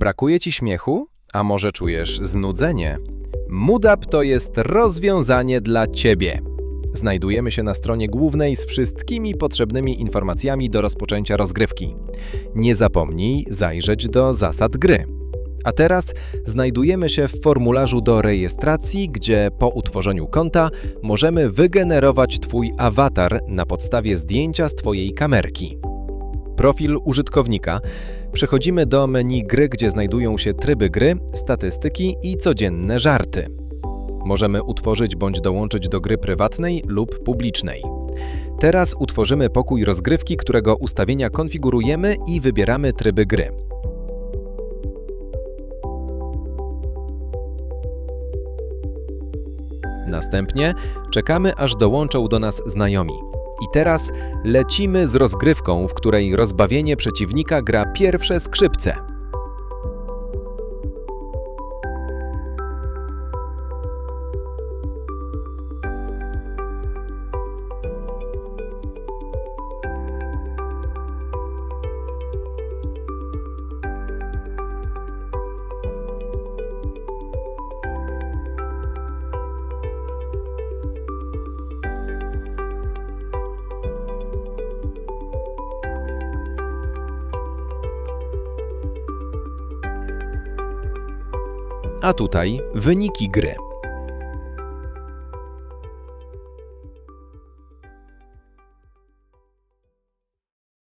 Brakuje ci śmiechu? A może czujesz znudzenie? Moodap to jest rozwiązanie dla ciebie. Znajdujemy się na stronie głównej z wszystkimi potrzebnymi informacjami do rozpoczęcia rozgrywki. Nie zapomnij zajrzeć do zasad gry. A teraz znajdujemy się w formularzu do rejestracji, gdzie po utworzeniu konta możemy wygenerować Twój awatar na podstawie zdjęcia z Twojej kamerki. Profil użytkownika. Przechodzimy do menu gry, gdzie znajdują się tryby gry, statystyki i codzienne żarty. Możemy utworzyć bądź dołączyć do gry prywatnej lub publicznej. Teraz utworzymy pokój rozgrywki, którego ustawienia konfigurujemy i wybieramy tryby gry. Następnie czekamy, aż dołączą do nas znajomi. I teraz lecimy z rozgrywką, w której rozbawienie przeciwnika gra pierwsze skrzypce. A tutaj wyniki gry.